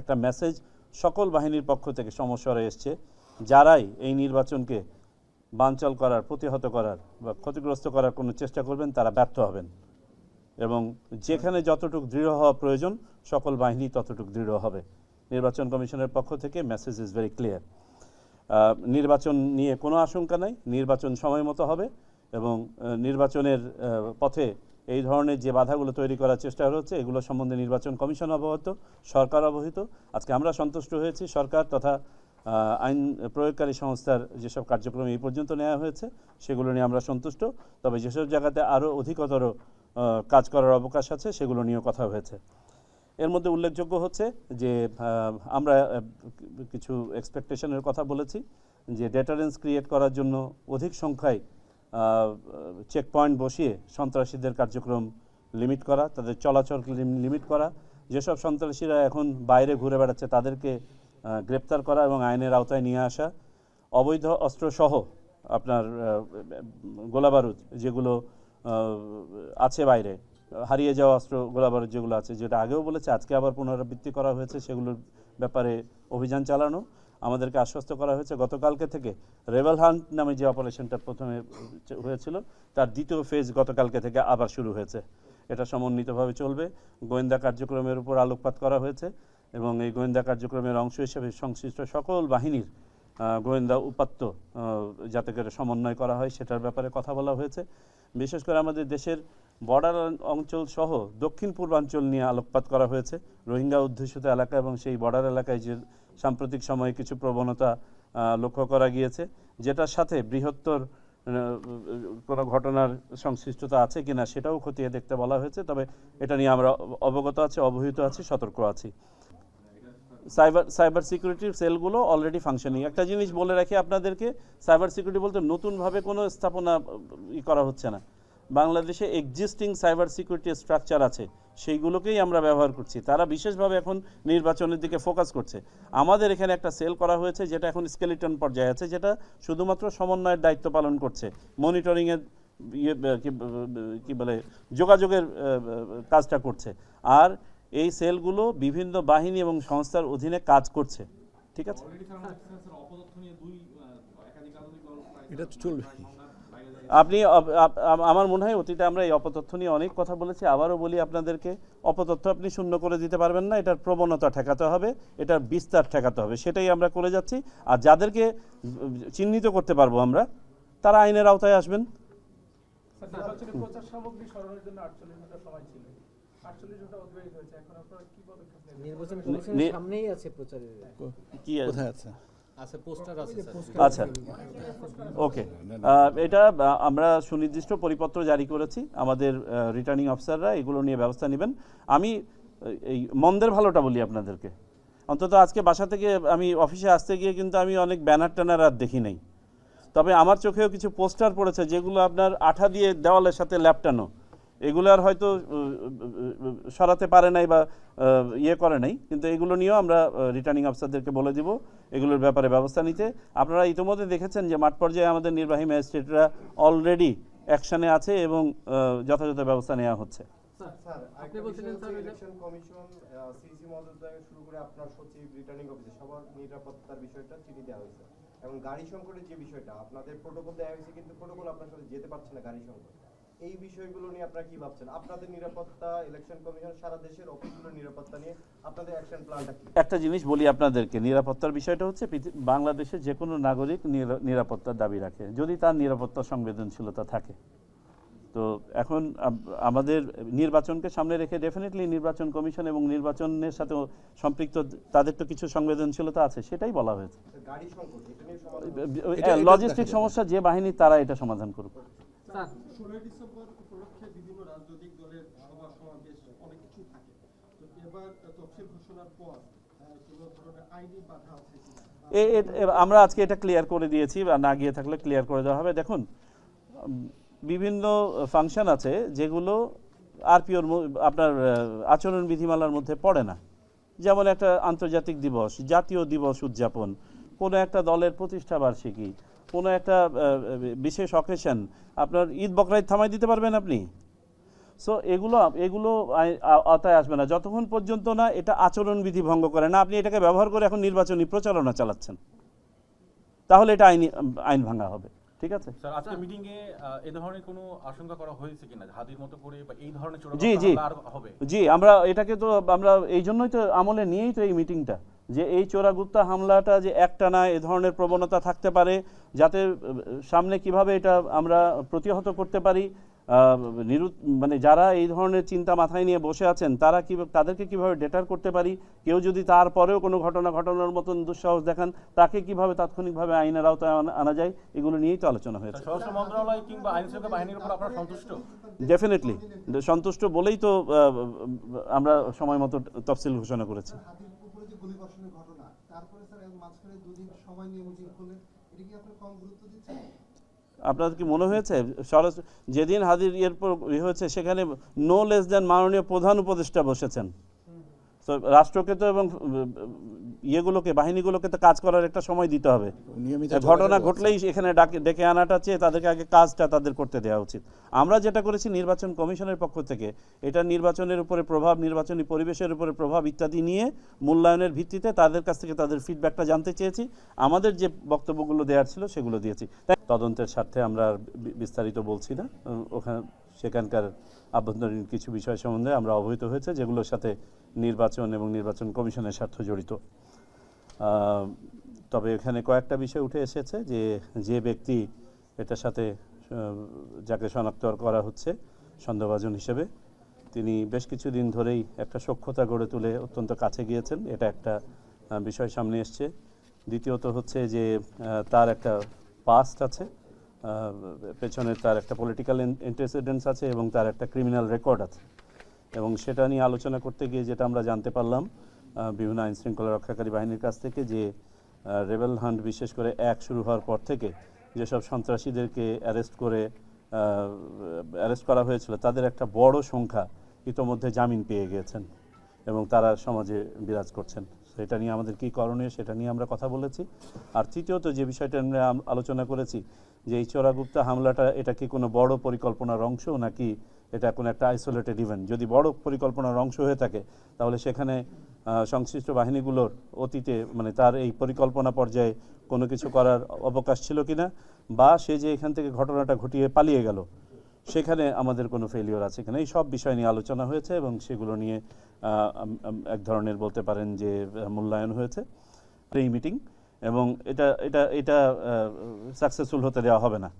একটা মেসেজ সকল বাহিনীর পক্ষ থেকে সমস্বরে এসছে, যারাই এই নির্বাচনকে বানচাল করার, প্রতিহত করার বা ক্ষতিগ্রস্ত করার কোনো চেষ্টা করবেন, তারা ব্যর্থ হবেন। এবং যেখানে যতটুকু দৃঢ় হওয়া প্রয়োজন, সকল বাহিনী ততটুকু দৃঢ় হবে। নির্বাচন কমিশনের পক্ষ থেকে মেসেজ ইজ ভেরি ক্লিয়ার নির্বাচন নিয়ে কোনো আশঙ্কা নাই, নির্বাচন সময় মতো হবে এবং নির্বাচনের পথে এই ধরনের যে বাধাগুলো তৈরি করার চেষ্টা হচ্ছে, এগুলো সম্বন্ধে নির্বাচন কমিশন অবগত সরকার অবহিত। আজকে আমরা সন্তুষ্ট হয়েছি, সরকার তথা আইন প্রয়োগকারী সংস্থার যেসব কার্যক্রম এই পর্যন্ত নেওয়া হয়েছে, সেগুলো নিয়ে আমরা সন্তুষ্ট। তবে যেসব জায়গাতে আরও অধিকতর কাজ করার অবকাশ আছে, সেগুলো নিয়েও কথা হয়েছে। এর মধ্যে উল্লেখযোগ্য হচ্ছে যে আমরা কিছু এক্সপেকটেশনের কথা বলেছি যে ডেটারেন্স ক্রিয়েট করার জন্য অধিক সংখ্যায় চেক পয়েন্ট বসিয়ে সন্ত্রাসীদের কার্যক্রম লিমিট করা, তাদের চলাচল লিমিট করা। যেসব সন্ত্রাসীরা এখন বাইরে ঘুরে বেড়াচ্ছে, তাদেরকে গ্রেপ্তার করা এবং আইনের আওতায় নিয়ে আসা। অবৈধ অস্ত্রসহ আপনার গোলাবারুদ যেগুলো আছে বাইরে, হারিয়ে যাওয়া অস্ত্র গোলাবারুদ যেগুলো আছে, যেটা আগেও বলেছে, আজকে আবার পুনরাবৃত্তি করা হয়েছে, সেগুলোর ব্যাপারে অভিযান চালানো। আমাদেরকে আশ্বস্ত করা হয়েছে। গতকালকে থেকে রেবেল হান্ট নামে যে অপারেশনটা প্রথমে হয়েছিল, তার দ্বিতীয় ফেজ গতকালকে থেকে আবার শুরু হয়েছে। এটা সমন্বিতভাবে চলবে। গোয়েন্দা কার্যক্রমের উপর আলোকপাত করা হয়েছে এবং এই গোয়েন্দা কার্যক্রমের অংশ হিসেবে সংশ্লিষ্ট সকল বাহিনীর গোয়েন্দা উপাত্ত যাতে করে সমন্বয় করা হয় সেটার ব্যাপারে কথা বলা হয়েছে। বিশেষ করে আমাদের দেশের বর্ডার অঞ্চল সহ দক্ষিণ পূর্বাঞ্চল নিয়ে আলোকপাত করা হয়েছে। রোহিঙ্গা অধ্যুষিত এলাকা এবং সেই বর্ডার এলাকায় যে সাম্প্রতিক সময়ে কিছু প্রবণতা লক্ষ্য করা গিয়েছে, যেটার সাথে বৃহত্তর কোনো ঘটনার সংশ্লিষ্টতা আছে কিনা সেটাও খতিয়ে দেখতে বলা হয়েছে, তবে এটা নিয়ে আমরা অবগত আছি, অবহিত আছি, সতর্ক আছি। সাইবার সাইবার সিকিউরিটির সেলগুলো অলরেডি ফাংশনিং একটা জিনিস বলে রাখি আপনাদেরকে, সাইবার সিকিউরিটি বলতে নতুনভাবে কোনো স্থাপনা করা হচ্ছে না। বাংলাদেশে এক্সিস্টিং সাইবার সিকিউরিটি স্ট্রাকচার আছে। সেইগুলোকেই আমরা ব্যবহার করছি। তারা বিশেষভাবে এখন নির্বাচনের দিকে ফোকাস করছে। আমাদের এখানে একটা সেল করা হয়েছে যেটা এখন স্কেলিটন পর্যায়ে আছে যেটা শুধুমাত্র সমন্বয়ের দায়িত্ব পালন করছে। মনিটরিংয়ের ইয়ে কি বলে যোগাযোগের কাজটা করছে। আর এই সেলগুলো বিভিন্ন বাহিনী এবং সংস্থার অধীনে কাজ করছে। ঠিক আছে? এটা চলবে। আপনি আপ- আপ- আম- আমার মনে হয় অতীতে আমরা এই অপতথ্য নিয়ে অনেক কথা বলেছি আবারও বলি আপনাদেরকে অপতথ্য আপনি শূন্য করে দিতে পারবেন না এটার প্রবণতা ঠেকাতে হবে এটার বিস্তার ঠেকাতে হবে সেটাই আমরা করে যাচ্ছি। আর যাদেরকে চিহ্নিত করতে পারব আমরা তারা আইনের আওতায় আসবেন। স্যার নির্বাচনী প্রচার সামগ্রী সরানোর জন্য আটচল্লিশ ঘণ্টা সময় ছিল আটচল্লিশ ঘণ্টা অতিবাহিত হয়েছে এখন আপনারা কি নির্বাচন কমিশনের সামনেই আছে প্রচারের। কি কোথায় আছে? আছে পোস্টার আছে? আচ্ছা ওকে। এটা আমরা সুনির্দিষ্ট পরিপত্র জারি করেছি আমাদের রিটার্নিং অফিসাররা এগুলো নিয়ে ব্যবস্থা নেবেন। আমি এই মন্দের ভালোটা বলি আপনাদেরকে। অন্তত আজকে বাসা থেকে আমি অফিসে আসতে গিয়ে কিন্তু আমি অনেক ব্যানার ট্যানার আর দেখি নাই। তবে আমার চোখেও কিছু পোস্টার পড়েছে যেগুলো আপনার আঠা দিয়ে দেওয়ালের সাথে ল্যাপটানো। এগুলো আর হয়তো সরাতে পারে নাই বা ইয়ে করে নাই। কিন্তু এগুলো নিয়েও আমরা রিটার্নিং অফিসারদেরকে বলে দিব। এগুলোর ব্যাপারে ব্যবস্থা নিতে। আপনারা ইতিমধ্যে দেখেছেন যে মাঠ পর্যায়ে আমাদের নির্বাহী ম্যাজিস্ট্রেটরা অলরেডি অ্যাকশনে আছে এবং যথাযথ ব্যবস্থা নেওয়া হচ্ছে। স্যার আপনি বলছিলেন স্যার ইলেকশন কমিশন সিসি মহোদয় থেকে শুরু করে আপনার সচিব রিটার্নিং অফিসে সবার নিরাপত্তার বিষয়টা চিঠি দেওয়া হয়েছে। এবং গাড়ি সংকটের যে বিষয়টা আপনাদের প্রোটোকল দেওয়া হয়েছে কিন্তু প্রোটোকল আপনার সাথে যেতে পারছে না গাড়ি সংকট এই বিষয়গুলো নিয়ে আপনারা কি ভাবছেন? আপনাদের নিরাপত্তা ইলেকশন কমিশন সারা দেশের অফিসগুলোর নিরাপত্তা নিয়ে আপনাদের অ্যাকশন প্ল্যানটা কি? একটা জিনিস বলি আপনাদেরকে নিরাপত্তার বিষয়টা হচ্ছে পৃথি- বাংলাদেশে যে কোনো নাগরিক নিরা- নিরাপত্তার দাবি রাখে। যদি তার নিরাপত্তা সংবেদনশীলতা থাকে। তো এখন আমাদের নির্বাচনকে সামনে রেখে ডেফিনেটলি নির্বাচন কমিশন এবং নির্বাচনের সাথে সম্পৃক্ত তাদের তো কিছু সংবেদনশীলতা আছে সেটাই বলা হয়েছে। লজিস্টিক সমস্যা যে বাহিনী তারা এটা সমাধান করুক। স্যার। ষোলোই ডিসেম্বর উপলক্ষে বিভিন্ন রাজনৈতিক দলের সভা সমাবেশ অনেক কিছু থাকে। তো এবার তফসিল ঘোষণার পর আহ, কোনো ধরনের আইনি বাধা আছে কিনা? বা এ- এ- এ- আমরা আজকে এটা ক্লিয়ার করে দিয়েছি বা না গিয়ে থাকলে ক্লিয়ার করে দেওয়া হবে। দেখুন বিভিন্ন ফাংশন আছে যেগুলো আরপিওর আপনার আচরণ বিধিমালার মধ্যে পড়ে না। যেমন একটা আন্তর্জাতিক দিবস জাতীয় দিবস উদযাপন কোনো একটা দলের প্রতিষ্ঠা বার্ষিকী কোনো একটা বিশেষ অকেশন আপনার ঈদ বকরাইদ থামাই দিতে পারবেন আপনি। সো এগুলো এগুলো আওতায় আসবে না। যতক্ষণ পর্যন্ত না এটা আচরণবিধি ভঙ্গ করে না আপনি এটাকে ব্যবহার করে এখন নির্বাচনী প্রচারণা চালাচ্ছেন। তাহলে এটা আইনি আইন ভাঙা হবে। ঠিক আছে? স্যার আজকে মিটিং এ এই ধরনের কোনো আশঙ্কা করা হয়েছে কিনা? হাদির মতো করে বা এই ধরনের জি, জি। হবে? জি আমরা এটাকে তো আমরা এই জন্যই তো আমলে নিয়েই তো এই মিটিংটা যে এই চোরাগুপ্তা হামলাটা যে একটানা এ ধরনের প্রবণতা থাকতে পারে যাতে সামনে কীভাবে এটা আমরা প্রতিহত করতে পারি নিরু- মানে যারা এই ধরনের চিন্তা মাথায় নিয়ে বসে আছেন তারা কি তাদেরকে কীভাবে ডেটার করতে পারি? কেউ যদি তারপরেও কোনো ঘটনা ঘটনার মতন দুঃসাহস দেখান তাকে কীভাবে তাৎক্ষণিকভাবে আইনের আওতায় আনা- যায় এগুলো নিয়েই তো আলোচনা হয়েছে। ডেফিনেটলি সন্তুষ্ট? বলেই তো আমরা সময় মতো তফসিল ঘোষণা করেছি। হাতির গুলি বর্ষণের ঘটনা তারপরে স্যার এর মাঝখানে দুদিন সময় নিয়ে মিটিং করলেন এটা কি আপনার কম গুরুত্ব দিচ্ছেন আপনাদের কি মনে হয়েছে? সরাসরি যেদিন হাজির ইয়ের পর ইয়ে হয়েছে সেখানে নো লেস দেন মাননীয় প্রধান উপদেষ্টা বসেছেন। তো রাষ্ট্রকে তো এবং ইয়েগুলোকে বাহিনীগুলোকে তো কাজ করার একটা সময় দিতে হবে। নিয়মিত ঘটনা ঘটলেই এখানে ডাকে আনাটা চেয়ে তাদেরকে আগে কাজটা তাদের করতে দেওয়া উচিত। আমরা যেটা করেছি নির্বাচন কমিশনের পক্ষ থেকে এটা নির্বাচনের উপরে প্রভাব নির্বাচনী পরিবেশের উপরে প্রভাব ইত্যাদি নিয়ে মূল্যায়নের ভিত্তিতে তাদের কাছ থেকে তাদের ফিডব্যাকটা জানতে চেয়েছি। আমাদের যে বক্তব্যগুলো দেওয়ার ছিল সেগুলো দিয়েছি। তাই তদন্তের স্বার্থে আমরা বিস্তারিত বলছি না। ওখানে সেখানকার আভ্যন্তরীণ কিছু বিষয় সম্বন্ধে আমরা অবহিত হয়েছে যেগুলোর সাথে নির্বাচন এবং নির্বাচন কমিশনের স্বার্থ জড়িত। তবে এখানে কয়েকটা বিষয় উঠে এসেছে যে যে ব্যক্তি এটার সাথে যাকে শনাক্ত করা হচ্ছে সন্দেহভাজন হিসেবে, তিনি বেশ কিছুদিন ধরেই একটা সক্ষতা গড়ে তুলে অত্যন্ত কাছে গিয়েছেন। এটা একটা বিষয় সামনে এসছে। দ্বিতীয়ত হচ্ছে যে তার একটা পাস্ট আছে পেছনে তার একটা পলিটিক্যাল ইন্টারসিডেন্টস আছে এবং তার একটা ক্রিমিনাল রেকর্ড আছে। এবং সেটা নিয়ে আলোচনা করতে গিয়ে যেটা আমরা জানতে পারলাম বিভিন্ন আইন শৃঙ্খলা রক্ষাকারী বাহিনীর কাছ থেকে যে রেবেল হান্ট বিশেষ করে এক শুরু হওয়ার পর থেকে যেসব সন্ত্রাসীদেরকে অ্যারেস্ট করে অ্যারেস্ট করা হয়েছিল, তাদের একটা বড় সংখ্যা ইতোমধ্যে জামিন পেয়ে গিয়েছেন এবং তারা সমাজে বিরাজ করছেন। সেটা নিয়ে আমাদের কী করণীয় সেটা নিয়ে আমরা কথা বলেছি। আর তৃতীয়ত যে বিষয়টা আমরা আলোচনা করেছি, যে এই চোরাগুপ্তা হামলাটা এটা কি কোনো বড় পরিকল্পনার অংশ নাকি এটা কোনো একটা আইসোলেটেড ইভেন্ট যদি বড় পরিকল্পনার অংশ হয়ে থাকে, তাহলে সেখানে সংশ্লিষ্ট বাহিনীগুলোর অতীতে মানে তার এই পরিকল্পনা পর্যায়ে কোনো কিছু করার অবকাশ ছিল কিনা বা সে যে এখান থেকে ঘটনাটা ঘটিয়ে পালিয়ে গেল সেখানে আমাদের কোনো ফেলিওর আছে কিনা? এই সব বিষয় নিয়ে আলোচনা হয়েছে এবং সেগুলো নিয়ে এক ধরনের বলতে পারেন যে মূল্যায়ন হয়েছে এই মিটিং এবং এটা এটা এটা সাকসেসফুল হতে দেওয়া হবে না।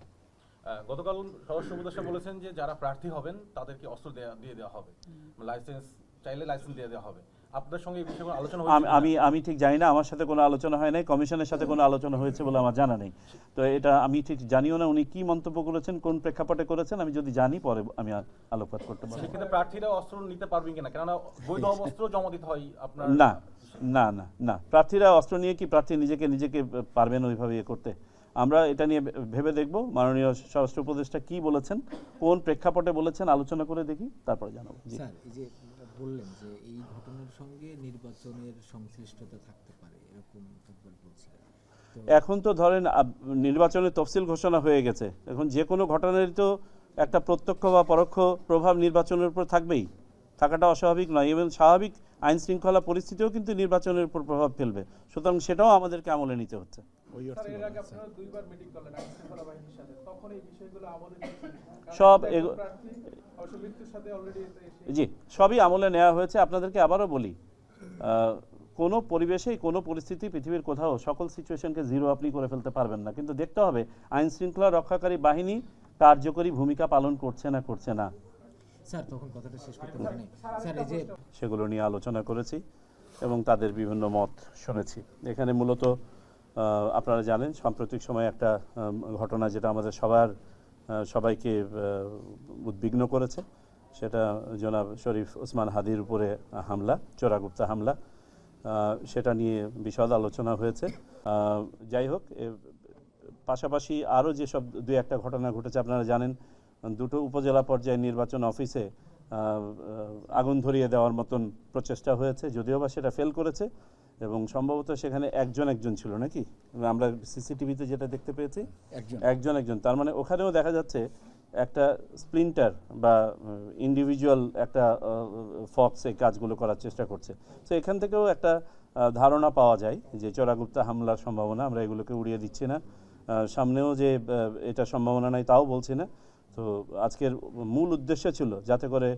গতকাল স্বরাষ্ট্র উপদেষ্টা বলেছেন যে যারা প্রার্থী হবেন তাদেরকে অস্ত্র দিয়ে দেওয়া হবে। লাইসেন্স চাইলে লাইসেন্স দিয়ে দেওয়া হবে। আপনাদের সঙ্গে এই বিষয়ে কোনো আলোচনা আমি আমি ঠিক জানি না আমার সাথে কোনো আলোচনা হয় নাই কমিশনের সাথে কোনো আলোচনা হয়েছে বলে আমার জানা নেই। তো এটা আমি ঠিক জানিও না উনি কি মন্তব্য করেছেন কোন প্রেক্ষাপটে করেছেন আমি যদি জানি পরে আমি আলোকপাত করতে পারব। সেক্ষেত্রে প্রার্থীরা অস্ত্র নিতে পারবেন কিনা? কেননা বৈধ অস্ত্র জমা দিতে হয় আপনার না না না না। প্রার্থীরা অস্ত্র নিয়ে কি প্রার্থী নিজেকে নিজেকে পারবেন ওইভাবে ইয়ে করতে? আমরা এটা নিয়ে ভেবে দেখব। মাননীয় স্বরাষ্ট্র উপদেষ্টা কি বলেছেন কোন প্রেক্ষাপটে বলেছেন আলোচনা করে দেখি তারপরে জানাব। স্যার এই যে বললেন যে এই ঘটনার সঙ্গে নির্বাচনের সংশ্লিষ্টতা থাকতে পারে এরকম বলছিলেন। এখন তো ধরেন নির্বাচনের তফসিল ঘোষণা হয়ে গেছে। এখন যে কোনো ঘটনারই তো একটা প্রত্যক্ষ বা পরোক্ষ প্রভাব নির্বাচনের উপর থাকবেই। থাকাটা অস্বাভাবিক নয় এবং স্বাভাবিক আইন শৃঙ্খলা পরিস্থিতিও কিন্তু নির্বাচনের উপর প্রভাব ফেলবে। সুতরাং সেটাও আমাদেরকে আমলে নিতে হচ্ছে। সব জি সবই আমলে নেওয়া হয়েছে। আপনাদেরকে আবারও বলি কোনো পরিবেশেই কোনো পরিস্থিতি পৃথিবীর কোথাও সকল সিচুয়েশনকে জিরো আপনি করে ফেলতে পারবেন না। কিন্তু দেখতে হবে আইন শৃঙ্খলা রক্ষাকারী বাহিনী কার্যকরী ভূমিকা পালন করছে না করছে না। স্যার তখন কথাটা শেষ করতে পারেনি। স্যার এই যে সেগুলো নিয়ে আলোচনা করেছি এবং তাদের বিভিন্ন মত শুনেছি। এখানে মূলত আপনারা জানেন, সাম্প্রতিক সময়ে একটা ঘটনা যেটা আমাদের সবার সবাইকে উদ্বিগ্ন করেছে। সেটা জনাব শরীফ ওসমান হাদির উপরে হামলা, চোরাগুপ্তা হামলা সেটা নিয়ে বিশদ আলোচনা হয়েছে। যাই হোক পাশাপাশি আরও যেসব দুই একটা ঘটনা ঘটেছে, আপনারা জানেন, দুটো উপজেলা পর্যায়ে নির্বাচন অফিসে আগুন ধরিয়ে দেওয়ার মতন প্রচেষ্টা হয়েছে, যদিও বা সেটা ফেল করেছে। এবং সম্ভবত সেখানে একজন একজন ছিল নাকি? আমরা সিসিটিভিতে যেটা দেখতে পেয়েছি একজন। একজন একজন। তার মানে ওখানেও দেখা যাচ্ছে একটা স্প্লিন্টার বা ইন্ডিভিজুয়াল একটা ফক্স এই কাজগুলো করার চেষ্টা করছে। তো এখান থেকেও একটা ধারণা পাওয়া যায় যে চোরাগুপ্তা হামলার সম্ভাবনা আমরা এগুলোকে উড়িয়ে দিচ্ছি না। সামনেও যে এটা সম্ভাবনা নাই তাও বলছি না। তো আজকের মূল উদ্দেশ্য ছিল যাতে করে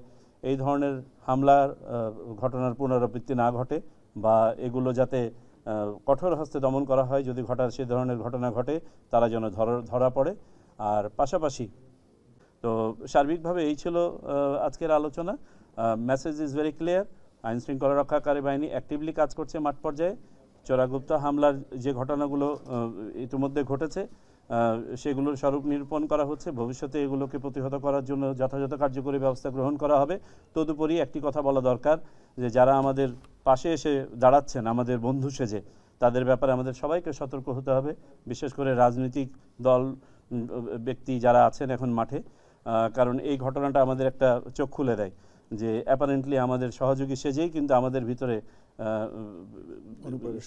এই ধরনের হামলার ঘটনার পুনরাবৃত্তি না ঘটে। বা এগুলো যাতে কঠোর হস্তে দমন করা হয় যদি ঘটার, সে ধরনের ঘটনা ঘটে, তারা যেন ধরা পড়ে। আর পাশাপাশি, তো সার্বিকভাবে এই ছিল আজকের আলোচনা। মেসেজ ইজ ভেরি ক্লিয়ার আইন শৃঙ্খলা রক্ষাকারী বাহিনী অ্যাক্টিভলি কাজ করছে মাঠ পর্যায়ে। চোরাগুপ্ত হামলার যে ঘটনাগুলো ইতিমধ্যে ঘটেছে সেগুলোর স্বরূপ নিরূপণ করা হচ্ছে। ভবিষ্যতে এগুলোকে প্রতিহত করার জন্য যথাযথ কার্যকরী ব্যবস্থা গ্রহণ করা হবে। তদুপরি একটি কথা বলা দরকার যে, যারা আমাদের পাশে এসে দাঁড়াচ্ছেন আমাদের বন্ধু সেজে। তাদের ব্যাপারে আমাদের সবাইকে সতর্ক হতে হবে বিশেষ করে রাজনৈতিক দল ব্যক্তি যারা আছেন এখন মাঠে কারণ এই ঘটনাটা আমাদের একটা চোখ খুলে দেয় যে অ্যাপারেন্টলি আমাদের সহযোগী সেজেই কিন্তু আমাদের ভিতরে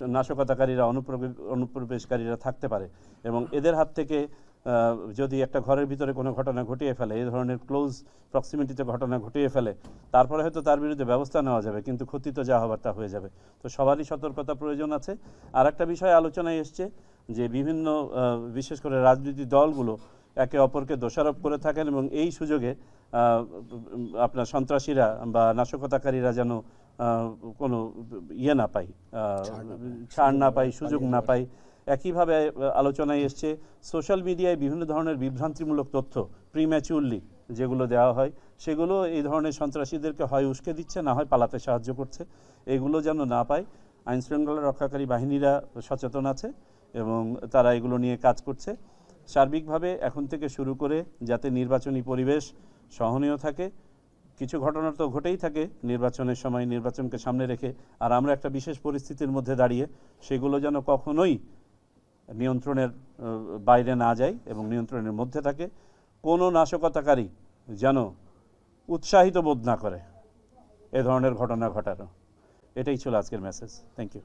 নাশকতাকারীরা অনুপ্রবে- অনুপ্রবেশকারীরা থাকতে পারে। এবং এদের হাত থেকে যদি একটা ঘরের ভিতরে কোনো ঘটনা ঘটিয়ে ফেলে এই ধরনের ক্লোজ প্রক্সিমিটিতে ঘটনা ঘটিয়ে ফেলে তারপরে হয়তো তার বিরুদ্ধে ব্যবস্থা নেওয়া যাবে কিন্তু ক্ষতি তো যা হবার তা হয়ে যাবে। তো সবারই সতর্কতা প্রয়োজন আছে। আর একটা বিষয় আলোচনায় এসছে যে বিভিন্ন বিশেষ করে রাজনৈতিক দলগুলো একে অপরকে দোষারোপ করে থাকেন এবং এই সুযোগে আপনার সন্ত্রাসীরা বা নাশকতাকারীরা যেন কোনো ইয়ে না পায় ছাড় না পায়। সুযোগ না পায়। একইভাবে আলোচনায় এসছে, সোশ্যাল মিডিয়ায় বিভিন্ন ধরনের বিভ্রান্তিমূলক তথ্য প্রিম্যাচুরলি যেগুলো দেওয়া হয়, সেগুলো এই ধরনের সন্ত্রাসীদেরকে হয় উস্কে দিচ্ছে, না হয় পালাতে সাহায্য করছে। এগুলো যেন না পায় আইন শৃঙ্খলা রক্ষাকারী বাহিনীরা সচেতন আছে এবং তারা এগুলো নিয়ে কাজ করছে। সার্বিকভাবে এখন থেকে শুরু করে যাতে নির্বাচনী পরিবেশ সহনীয় থাকে, কিছু ঘটনা তো ঘটেই থাকে, নির্বাচনের সময় নির্বাচনকে সামনে রেখে, আর আমরা একটা বিশেষ পরিস্থিতির মধ্যে দাঁড়িয়ে, সেগুলো যেন কখনোই নিয়ন্ত্রণের বাইরে না যায় এবং নিয়ন্ত্রণের মধ্যে থাকে, কোনো নাশকতাকারী যেন উৎসাহিত বোধ না করে। এ ধরনের ঘটনা ঘটানো। এটাই ছিল আজকের মেসেজ থ্যাংক ইউ